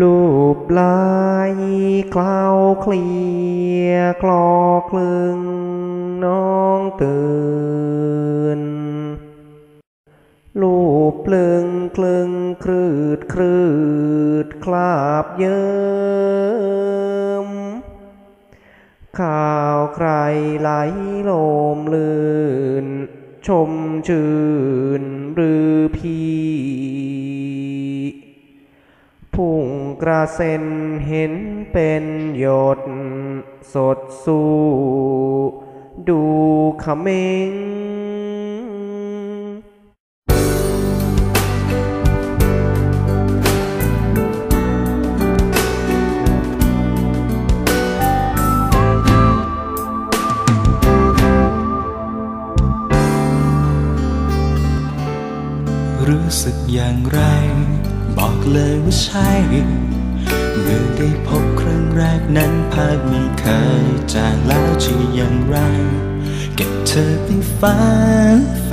ลูบลายคลาเคลียคลอคลึงน้องตื่น ลูบปลึงคลึงครืดครืดคลาบเยิ้มข่าวใครไหลโลมลื่น ชมชื่นหรือพี่ พุ่งกระเซ็นเห็นเป็นหยดสดสู้ดูขมิงรู้สึกอย่างไร บอกเลยว่าใช่เมื่อได้พบครั้งแรกนั้นภาพมีเคยจางแล้วจะอย่างไร เก็บเธอไปฝันไฟ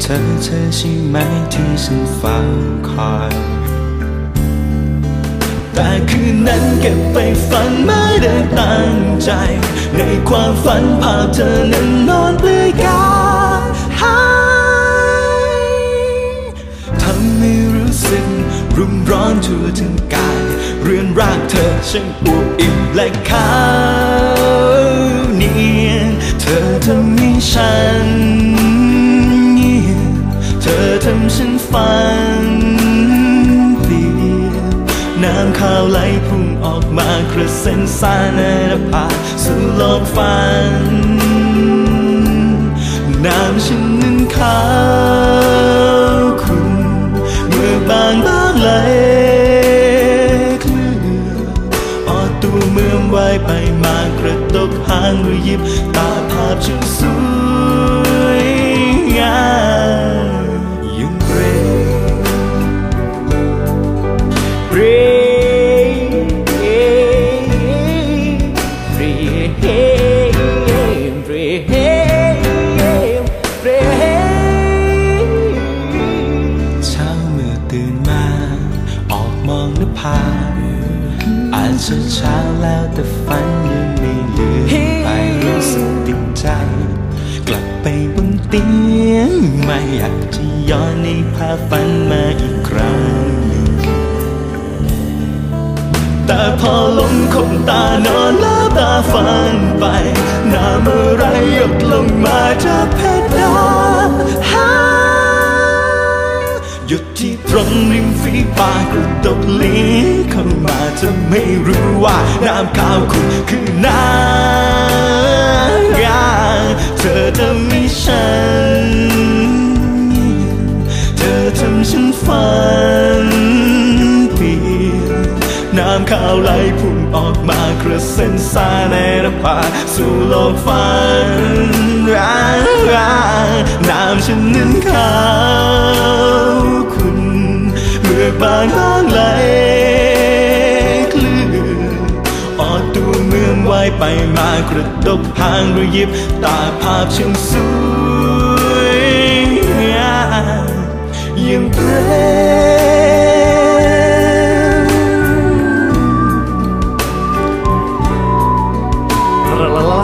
เธอเธอใช่ไหมที่ฉันเฝ้าคอยแต่คืนนั้นเก็บไปฝันไม่ได้ตั้งใจ ในความฝันภาพเธอนั้นนอนเปลือยกาย เธอช่างอวบอิ่มและขาวเนียนเธอทำให้ฉันเงียบเธอทำฉันฝันเปลี่ยนน้ำขาวไหลพุ่งออกมากระเซ็นสาในนภาสู่โลกฝันน้ำฉันนั้นขาวางหรือยิบตาภาพฉันสวยงามยังเรเช้าเมื่อตื่นมา ออกมองนภาอ่าจจะเช้าแล้วแต่ฝันยังไม่ลืม ติดใจ กลับไปบนเตียงไม่อยากจะย้อนในภาพฝันมาอีกครั้งหนึ่งแต่พอลงคมตานอนล้วตาฝันไป น้ำอะไรหยดลงมาจากเพดานหายหยุดที่ตรงริมฝีปากกระดกลิ้นเข้ามาจะไม่รู้ว่าน้ำขาวคุณคือ ฝันเปลี่ยนน้ำข้าวไหลพุ่งออกมากระเซ็นสาในนภาสู่โลกฝันร้างร้าน้ำฉันนั้นขาวขุ่นเมื่อบางบางไหลคลื่นออดตัวเมือมไหวไปมากระดกหางหรือยิบตาภาพช่างสวย yên quên la la la